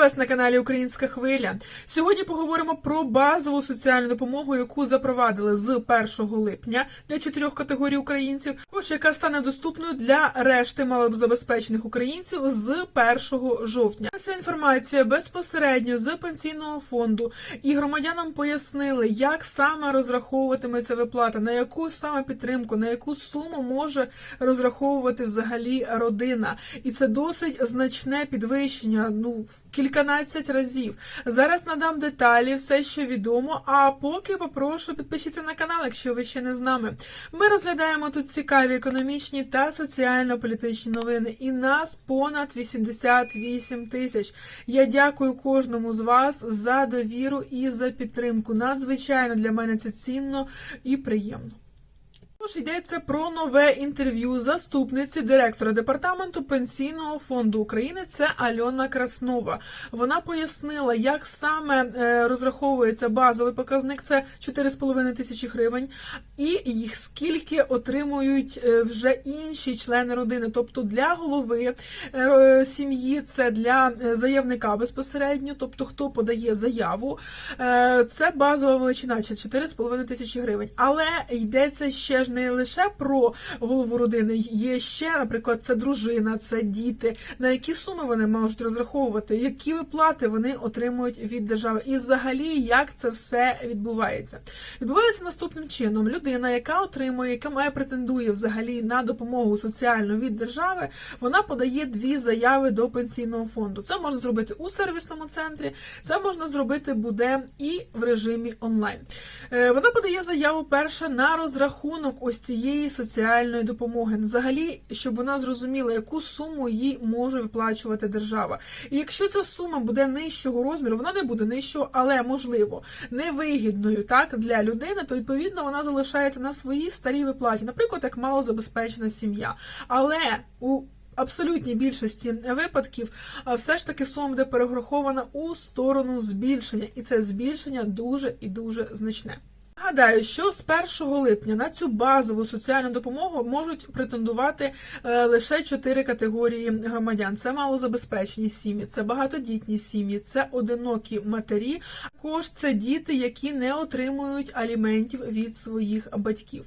вас на каналі Українська Хвиля. Сьогодні поговоримо про базову соціальну допомогу, яку запровадили з 1 липня для чотирьох категорій українців, також яка стане доступною для решти малозабезпечених українців з 1 жовтня. Ця інформація безпосередньо з пенсійного фонду і громадянам пояснили, як саме розраховуватиметься виплата, на яку саме підтримку, на яку суму може розраховувати взагалі родина, і це досить значне підвищення. Ну в кільканадцять разів. Зараз надам деталі, все, що відомо. А поки попрошу підпишіться на канал, якщо ви ще не з нами. Ми розглядаємо тут цікаві економічні та соціально-політичні новини. І нас понад 88 тисяч. Я дякую кожному з вас за довіру і за підтримку. Надзвичайно для мене це цінно і приємно. Тож йдеться про нове інтерв'ю заступниці директора департаменту пенсійного фонду України. Це Альона Краснова. Вона пояснила, як саме е, розраховується базовий показник. Це 4,5 тисячі гривень, і їх скільки отримують е, вже інші члени родини. Тобто для голови е, сім'ї, це для заявника безпосередньо, тобто хто подає заяву, це базова величина, це 4,5 тисячі гривень. Але йдеться ще ж не лише про голову родини, є ще, наприклад, це дружина, це діти, на які суми вони можуть розраховувати, які виплати вони отримують від держави, і взагалі як це все відбувається. Відбувається наступним чином: людина, яка отримує, яка має претендує взагалі на допомогу соціальну від держави, вона подає дві заяви до пенсійного фонду. Це можна зробити у сервісному центрі, це можна зробити буде і в режимі онлайн. Е, Вона подає заяву перша на розрахунок ось цієї соціальної допомоги. Взагалі, щоб вона зрозуміла, яку суму їй може виплачувати держава. І якщо ця сума буде нижчого розміру, вона не буде нижчого, але можливо невигідною так для людини, то відповідно вона залишається на своїй старій виплаті, наприклад, як малозабезпечена сім'я. Але у абсолютній більшості випадків все ж таки сума буде перерахована у сторону збільшення, і це збільшення дуже і дуже значне. Нагадаю, що з 1 липня на цю базову соціальну допомогу можуть претендувати е, лише чотири категорії громадян: це малозабезпечені сім'ї, це багатодітні сім'ї, це одинокі матері. Також це діти, які не отримують аліментів від своїх батьків.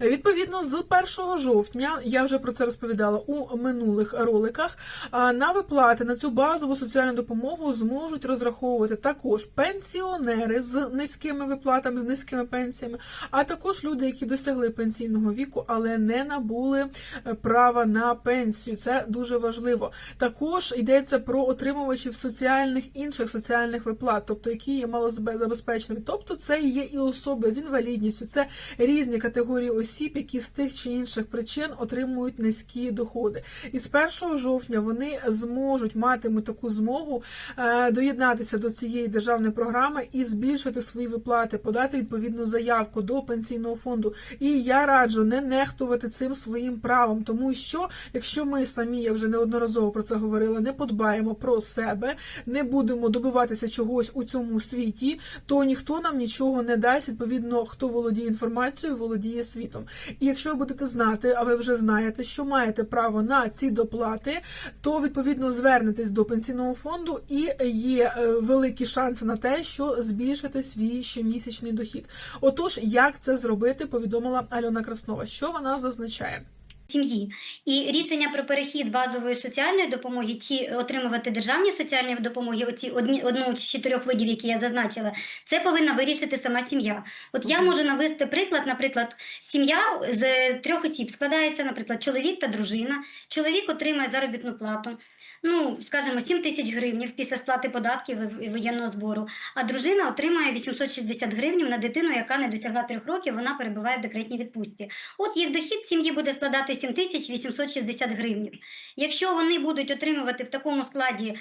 Відповідно, з 1 жовтня я вже про це розповідала у минулих роликах. На виплати на цю базову соціальну допомогу зможуть розраховувати також пенсіонери з низькими виплатами, з низькими пенсіями, а також люди, які досягли пенсійного віку, але не набули е, права на пенсію. Це дуже важливо. Також йдеться про отримувачів соціальних інших соціальних виплат, тобто які є малозабезпеченими. Тобто це є і особи з інвалідністю, це різні категорії осіб, які з тих чи інших причин отримують низькі доходи. І з 1 жовтня вони зможуть матимуть таку змогу е, доєднатися до цієї державної програми і збільшити свої виплати, подати відповідну заявку до пенсійного фонду. І я раджу не нехтувати цим своїм правом, тому що якщо ми самі, я вже неодноразово про це говорила, не подбаємо про себе, не будемо добиватися чогось у цьому світі, то ніхто нам нічого не дасть. Відповідно, хто володіє інформацією, володіє світом. І якщо ви будете знати, а ви вже знаєте, що маєте право на ці доплати, то відповідно звернетесь до пенсійного фонду і є е, великі шанси на те, що збільшите свій щомісячний дохід. Отож, як це зробити, повідомила Альона Краснова. Що вона зазначає? Сім'ї. І рішення про перехід базової соціальної допомоги чи отримувати державні соціальні допомоги, оці одні одну з чотирьох видів, які я зазначила, це повинна вирішити сама сім'я. От я можу навести приклад, наприклад, сім'я з трьох осіб складається, наприклад, чоловік та дружина. Чоловік отримує заробітну плату. Ну, скажімо, 7 тисяч гривнів після сплати податків і воєнного збору. А дружина отримує 860 гривнів на дитину, яка не досягла трьох років, вона перебуває в декретній відпустці. От їх дохід сім'ї буде складати 7 тисяч 860 гривнів. Якщо вони будуть отримувати в такому складі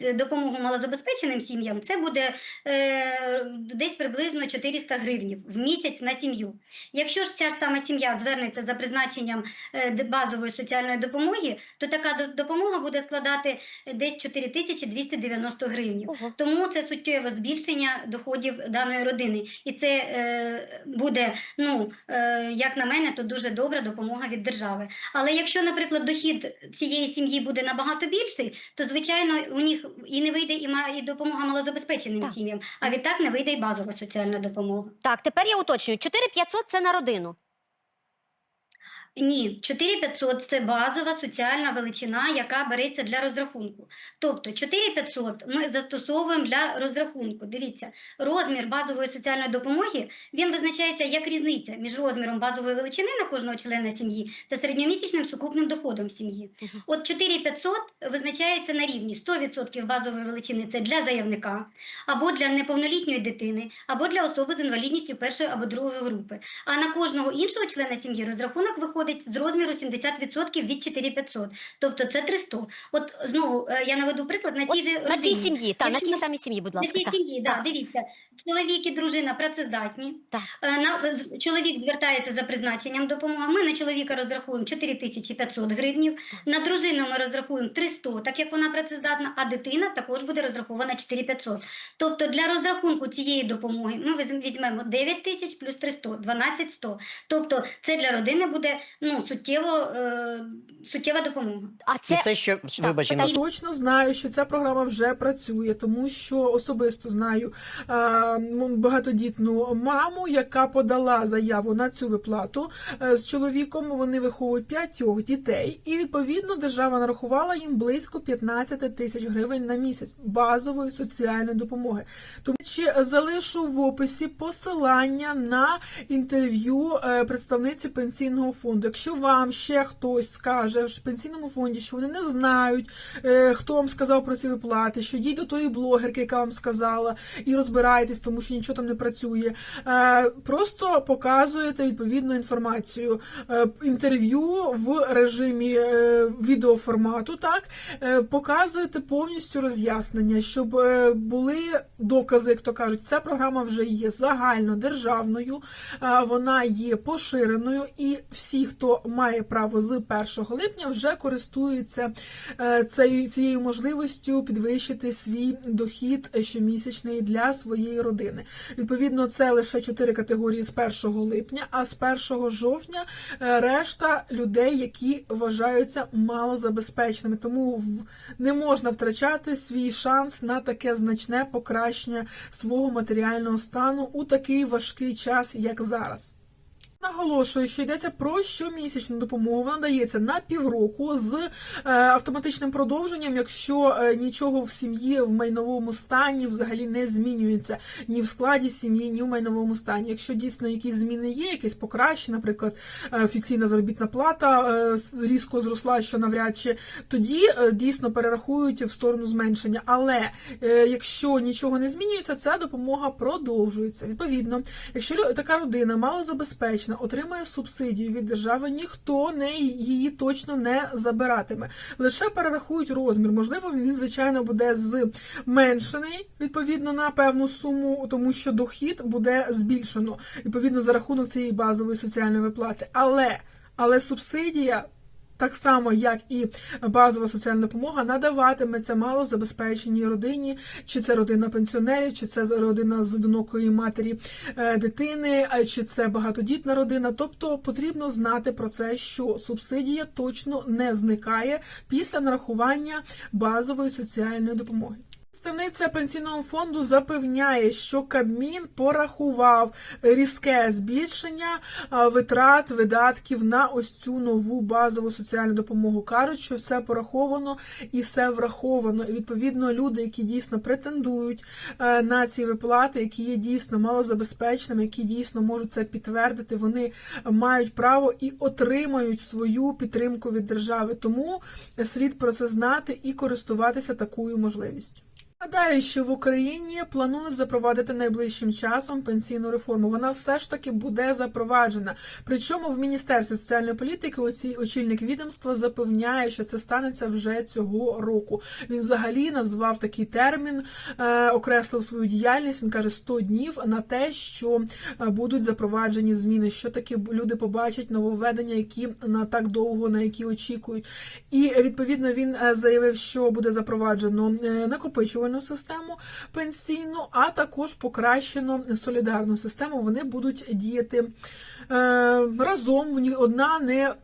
е, допомогу малозабезпеченим сім'ям, це буде е, десь приблизно 400 гривнів в місяць на сім'ю. Якщо ж ця ж сама сім'я звернеться за призначенням е, базової соціальної допомоги, то така допомога буде складати десь 4290 гривень. Ого. Тому це суттєве збільшення доходів даної родини. І це буде, ну, як на мене, то дуже добра допомога від держави. Але якщо, наприклад, дохід цієї сім'ї буде набагато більший, то звичайно у них і не вийде і, і допомога малозабезпеченим Так. сім'ям, а відтак не вийде і базова соціальна допомога. Так, тепер я уточнюю. 4500 – це на родину. Ні, 4500 – це базова соціальна величина, яка береться для розрахунку. Тобто 4500 ми застосовуємо для розрахунку. Дивіться, розмір базової соціальної допомоги, він визначається як різниця між розміром базової величини на кожного члена сім'ї та середньомісячним сукупним доходом сім'ї. От 4500 визначається на рівні 100% базової величини – це для заявника, або для неповнолітньої дитини, або для особи з інвалідністю першої або другої групи. А на кожного іншого члена сім'ї розрахунок виходить з розміру 70% від 4500. Тобто це 300. От знову е, я наведу приклад на тій же На тій сім'ї, та, на тій самій сім'ї, будь На ласка. цій так. сім'ї, да, Так. дивіться, чоловік і дружина працездатні. Так. Е, На, з- чоловік звертається за призначенням допомоги. Ми на чоловіка розрахуємо 4500 гривнів, на дружину ми розрахуємо 300, так як вона працездатна, а дитина також буде розрахована 4500. Тобто для розрахунку цієї допомоги ми візьм- візьмемо 9 тисяч плюс 300, 12100. Тобто це для родини буде ну, суттєво, е, суттєва допомога. А І це це що, вибач, так, Інна, Я точно знаю, що ця програма вже працює, тому що особисто знаю м, багатодітну маму, яка подала заяву на цю виплату Е, з чоловіком. Вони виховують п'ятьох дітей, і відповідно держава нарахувала їм близько 15 тисяч гривень на місяць базової соціальної допомоги. Тому ще залишу в описі посилання на інтерв'ю е, представниці пенсійного фонду. Якщо вам ще хтось скаже в пенсійному фонді, що вони не знають, е, хто вам сказав про ці виплати, що йдіть до тої блогерки, яка вам сказала, і розбирайтесь, тому що нічого там не працює. Е, Просто показуєте відповідну інформацію. Е, Інтерв'ю в режимі відеоформату, так показуєте повністю роз'яснення, щоб були докази, як то кажуть, ця програма вже є загальнодержавною, вона є поширеною, і всі, хто має право з 1 липня, вже користуються е, цією, можливістю підвищити свій дохід щомісячний для своєї родини. Відповідно, це лише чотири категорії з 1 липня, а з 1 жовтня е, решта людей, які вважаються малозабезпеченими. Тому не можна втрачати свій шанс на таке значне покращення свого матеріального стану у такий важкий час, як зараз. Наголошую, що йдеться про щомісячну допомогу. Вона дається на півроку з е, автоматичним продовженням, якщо е, нічого в сім'ї в майновому стані взагалі не змінюється ні в складі сім'ї, ні в майновому стані. Якщо дійсно якісь зміни є, якесь покращення, наприклад, е, офіційна заробітна плата різко зросла, що навряд чи тоді дійсно перерахують в сторону зменшення. Але якщо нічого не змінюється, ця допомога продовжується. Відповідно, якщо така родина малозабезпечена, отримує субсидію від держави, ніхто не її точно не забиратиме. Лише перерахують розмір. Можливо, він звичайно буде зменшений відповідно на певну суму, тому що дохід буде збільшено відповідно за рахунок цієї базової соціальної виплати. Але але субсидія так само, як і базова соціальна допомога, надаватиметься малозабезпеченій родині, чи це родина пенсіонерів, чи це родина з одинокої матері е, дитини, а чи це багатодітна родина. Тобто потрібно знати про це, що субсидія точно не зникає після нарахування базової соціальної допомоги. Представниця пенсійного фонду запевняє, що Кабмін порахував різке збільшення витрат видатків на ось цю нову базову соціальну допомогу. Кажуть, що все пораховано і все враховано. І відповідно люди, які дійсно претендують е, на ці виплати, які є дійсно малозабезпеченими, які дійсно можуть це підтвердити, вони мають право і отримають свою підтримку від держави. Тому слід про це знати і користуватися такою можливістю. Гадаю, що в Україні планують запровадити найближчим часом пенсійну реформу. Вона все ж таки буде запроваджена. Причому в Міністерстві соціальної політики оці очільник відомства запевняє, що це станеться вже цього року. Він взагалі назвав такий термін, е, окреслив свою діяльність. Він каже 100 днів на те, що е, будуть запроваджені зміни, що такі люди побачать нововведення, які на так довго на які очікують. І відповідно він е, заявив, що буде запроваджено е, накопичувальну систему пенсійну, а також покращено солідарну систему. Вони будуть діяти е, разом. Одна не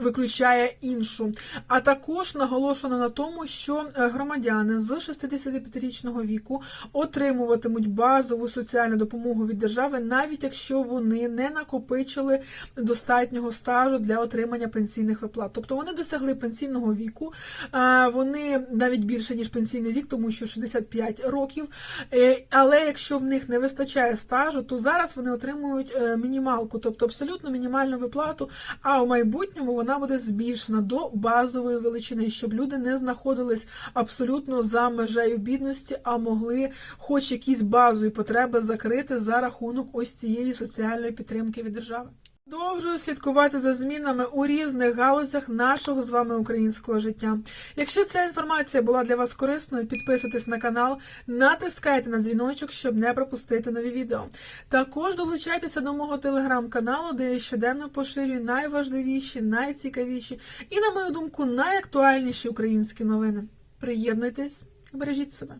виключає іншу. А також наголошено на тому, що е, громадяни з 65-річного віку отримуватимуть базову соціальну допомогу від держави, навіть якщо вони не накопичили достатнього стажу для отримання пенсійних виплат. Тобто вони досягли пенсійного віку, е, вони навіть більше ніж пенсійний вік, тому що 65 років. Е, Але якщо в них не вистачає стажу, то зараз вони отримують мінімалку, тобто абсолютно мінімальну виплату. А в майбутньому вона буде збільшена до базової величини, щоб люди не знаходились абсолютно за межею бідності, а могли хоч якісь базові потреби закрити за рахунок ось цієї соціальної підтримки від держави. Продовжую слідкувати за змінами у різних галузях нашого з вами українського життя. Якщо ця інформація була для вас корисною, підписуйтесь на канал, натискайте на дзвіночок, щоб не пропустити нові відео. Також долучайтеся до мого телеграм-каналу, де я щоденно поширюю найважливіші, найцікавіші і, на мою думку, найактуальніші українські новини. Приєднуйтесь, бережіть себе.